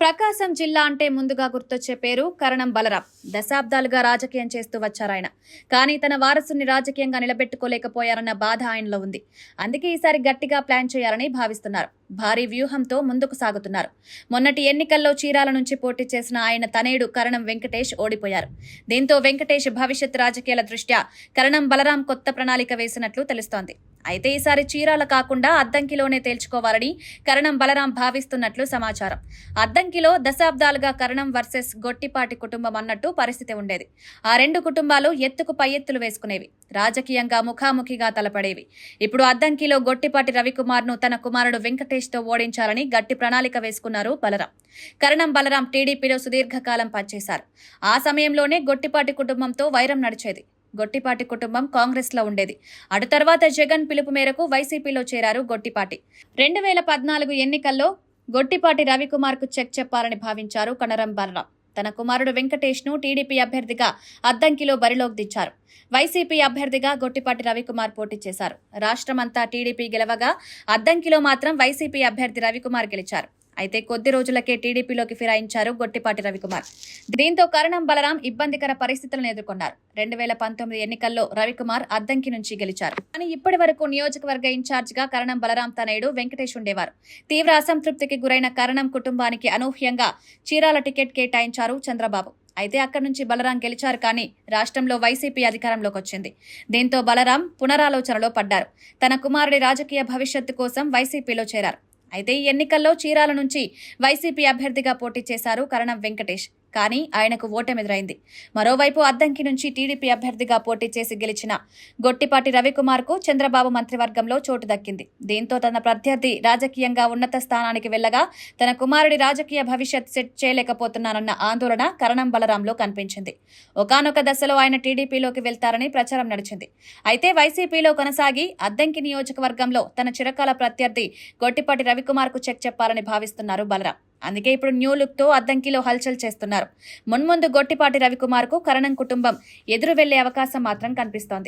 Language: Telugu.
ప్రకాశం జిల్లా అంటే ముందుగా గుర్తొచ్చే పేరు కరణం బలరాం. దశాబ్దాలుగా రాజకీయం చేస్తూ వచ్చారాయన కానీ తన వారసుని రాజకీయంగా నిలబెట్టుకోలేకపోయారన్న బాధ ఆయనలో ఉంది. అందుకే ఈసారి గట్టిగా ప్లాన్ చేయాలని భావిస్తున్నారు. భారీ వ్యూహంతో ముందుకు సాగుతున్నారు. మొన్నటి ఎన్నికల్లో చీరాల నుంచి పోటీ చేసిన ఆయన తనయుడు కరణం వెంకటేష్ ఓడిపోయారు. దీంతో వెంకటేష్ భవిష్యత్ రాజకీయాల దృష్ట్యా కరణం బలరాం కొత్త ప్రణాళిక వేసినట్లు తెలుస్తోంది. అయితే ఈసారి చీరాల కాకుండా అద్దంకిలోనే తేల్చుకోవాలని కరణం బలరాం భావిస్తున్నట్లు సమాచారం. అద్దంకిలో దశాబ్దాలుగా కరణం వర్సెస్ గొట్టిపాటి కుటుంబం అన్నట్టు పరిస్థితి ఉండేది. ఆ రెండు కుటుంబాలు ఎత్తుకు పై ఎత్తులు వేసుకునేవి. రాజకీయంగా ముఖాముఖిగా తలపడేవి. ఇప్పుడు అద్దంకిలో గొట్టిపాటి రవికుమార్ను తన కుమారుడు వెంకటేష్తో ఓడించాలని గట్టి ప్రణాళిక వేసుకున్నారు బలరాం. కరణం బలరాం టీడీపీలో సుదీర్ఘకాలం పనిచేశారు. ఆ సమయంలోనే గొట్టిపాటి కుటుంబంతో వైరం నడిచేది. గొట్టిపాటి కుటుంబం కాంగ్రెస్లో ఉండేది. అటు తర్వాత జగన్ పిలుపు మేరకు వైసీపీలో చేరారు గొట్టిపాటి. రెండు వేల పద్నాలుగు ఎన్నికల్లో గొట్టిపాటి రవికుమార్కు చెక్ చెప్పాలని భావించారు కనరం బలరాం తన కుమారుడు వెంకటేష్ను టీడీపీ అభ్యర్థిగా అద్దంకిలో బరిలోకి దించారు. వైసీపీ అభ్యర్థిగా గొట్టిపాటి రవికుమార్ పోటీ చేశారు. రాష్ట్రమంతా టీడీపీ గెలవగా అద్దంకిలో మాత్రం వైసీపీ అభ్యర్థి రవికుమార్ గెలిచారు. అయితే కొద్ది రోజులకే టీడీపీలోకి ఫిరాయించారు గొట్టిపాటి రవికుమార్. దీంతో కరణం బలరాం ఇబ్బందికర పరిస్థితులను ఎదుర్కొన్నారు. రెండు వేల పంతొమ్మిది ఎన్నికల్లో రవికుమార్ అద్దంకి నుంచి గెలిచారు. కానీ ఇప్పటి వరకు నియోజకవర్గ ఇన్ఛార్జ్గా కరణం బలరాం తనయుడు వెంకటేష్ ఉండేవారు. తీవ్ర అసంతృప్తికి గురైన కరణం కుటుంబానికి అనూహ్యంగా చీరాల టికెట్ కేటాయించారు చంద్రబాబు. అయితే అక్కడి నుంచి బలరాం గెలిచారు కానీ రాష్ట్రంలో వైసీపీ అధికారంలోకి వచ్చింది. దీంతో బలరాం పునరాలోచనలో పడ్డారు. తన కుమారుడి రాజకీయ భవిష్యత్తు కోసం వైసీపీలో చేరారు. అయితే ఈ ఎన్నికల్లో చీరాల నుంచి వైసీపీ అభ్యర్థిగా పోటీ చేశారు కరణం వెంకటేష్. కానీ ఆయనకు ఓటమెదురైంది. మరోవైపు అద్దంకి నుంచి టీడీపీ అభ్యర్థిగా పోటీ చేసి గెలిచిన గొట్టిపాటి రవికుమార్కు చంద్రబాబు మంత్రివర్గంలో చోటు దక్కింది. దీంతో తన ప్రత్యర్థి రాజకీయంగా ఉన్నత స్థానానికి వెళ్ళగా తన కుమారుడి రాజకీయ భవిష్యత్ సెట్ చేయలేకపోతున్నానన్న ఆందోళన కరణం బలరాంలో కనిపించింది. ఒకానొక దశలో ఆయన టీడీపీలోకి వెళ్తారని ప్రచారం నడిచింది. అయితే వైసీపీలో కొనసాగి అద్దంకి నియోజకవర్గంలో తన చిరకాల ప్రత్యర్థి గొట్టిపాటి రవికుమార్కు చెక్ చెప్పాలని భావిస్తున్నారు బలరాం. అందుకే ఇప్పుడు న్యూ లుక్తో అద్దంకిలో హల్చల్ చేస్తున్నారు. మున్ముందు గొట్టిపాటి రవికుమార్కు కరణం కుటుంబం ఎదురు వెళ్ళే అవకాశం మాత్రం కనిపిస్తోంది.